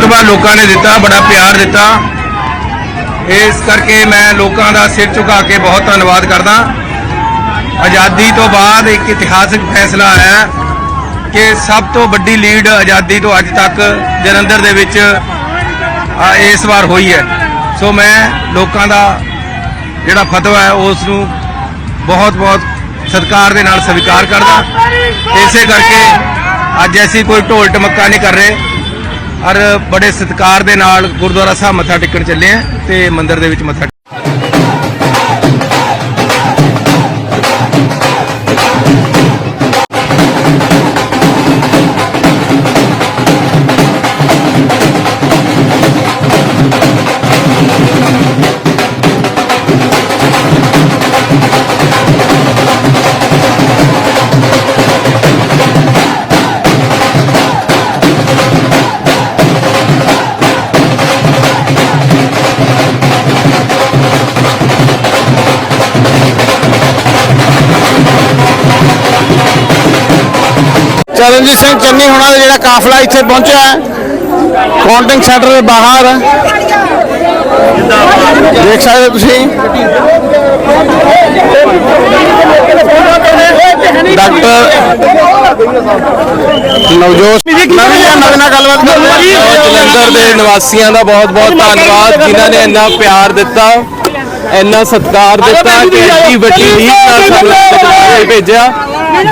ਫਤਵਾ ਲੋਕਾਂ ਨੇ ਦਿੱਤਾ, ਬੜਾ ਪਿਆਰ ਦਿੱਤਾ। ਇਸ ਕਰਕੇ ਮੈਂ ਲੋਕਾਂ ਦਾ ਸਿਰ ਝੁਕਾ ਕੇ ਬਹੁਤ ਧੰਨਵਾਦ ਕਰਦਾ। ਆਜ਼ਾਦੀ ਤੋਂ ਬਾਅਦ ਇੱਕ ਇਤਿਹਾਸਕ ਫੈਸਲਾ ਆਇਆ ਕਿ ਸਭ ਤੋਂ ਵੱਡੀ ਲੀਡ ਆਜ਼ਾਦੀ ਤੋਂ ਅੱਜ ਤੱਕ ਜਲੰਧਰ ਦੇ ਵਿੱਚ ਇਸ ਵਾਰ ਹੋਈ ਹੈ। ਸੋ ਮੈਂ ਲੋਕਾਂ ਦਾ ਜਿਹੜਾ ਫਤਵਾ ਹੈ, ਉਸ ਨੂੰ ਬਹੁਤ ਬਹੁਤ ਸਤਿਕਾਰ ਦੇ ਨਾਲ ਸਵੀਕਾਰ ਕਰਦਾ। ਇਸੇ ਕਰਕੇ ਅੱਜ ਐਸੀ ਕੋਈ ਢੋਲ ਟਮੱਕਾ ਨਹੀਂ ਕਰ ਰਹੇ। ਔਰ ਬੜੇ ਸਤਿਕਾਰ ਦੇ ਨਾਲ ਗੁਰਦੁਆਰਾ ਸਾਹਿਬ ਮੱਥਾ ਟੇਕਣ ਚੱਲੇ ਆ ਤੇ ਮੰਦਿਰ ਦੇ ਵਿੱਚ ਮੱਥਾ ਚਰਨਜੀਤ ਸਿੰਘ ਚੰਨੀ ਹੋਣਾ ਦਾ ਜਿਹੜਾ ਕਾਫਲਾ ਇੱਥੇ ਪਹੁੰਚਿਆ ਹੈ। ਕਾਊਂਟਿੰਗ ਸੈਂਟਰ ਦੇ ਬਾਹਰ। ਦੇਖ ਸਕਦੇ ਹੋ ਤੁਸੀਂ। ਡਾਕਟਰ ਨਵਜੋਤ ਨਵੀਂ ਨਵੀਂ ਗੱਲਬਾਤ ਕਰਦੇ ਹਾਂ। ਜਲੰਧਰ ਦੇ ਨਿਵਾਸੀਆਂ ਦਾ ਬਹੁਤ-ਬਹੁਤ ਧੰਨਵਾਦ ਜਿਨ੍ਹਾਂ ਨੇ ਇੰਨਾ ਪਿਆਰ ਦਿੱਤਾ। ਇੰਨਾ ਸਤਿਕਾਰ ਦਿੱਤਾ ਕਿ ਇੰਨੀ ਵੱਡੀ ਲੀਡ ਨਾਲ ਸਾਨੂੰ ਸਤਿਕਾਰ ਭੇਜਿਆ।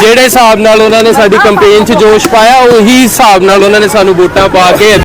ਜਿਹੜੇ ਹਿਸਾਬ ਨਾਲ ਉਹਨਾਂ ਨੇ ਸਾਡੀ ਕੰਪੇਨ 'ਚ ਜੋਸ਼ ਪਾਇਆ ਉਹੀ ਹਿਸਾਬ ਨਾਲ ਉਹਨਾਂ ਨੇ ਸਾਨੂੰ ਵੋਟਾਂ ਪਾ ਕੇ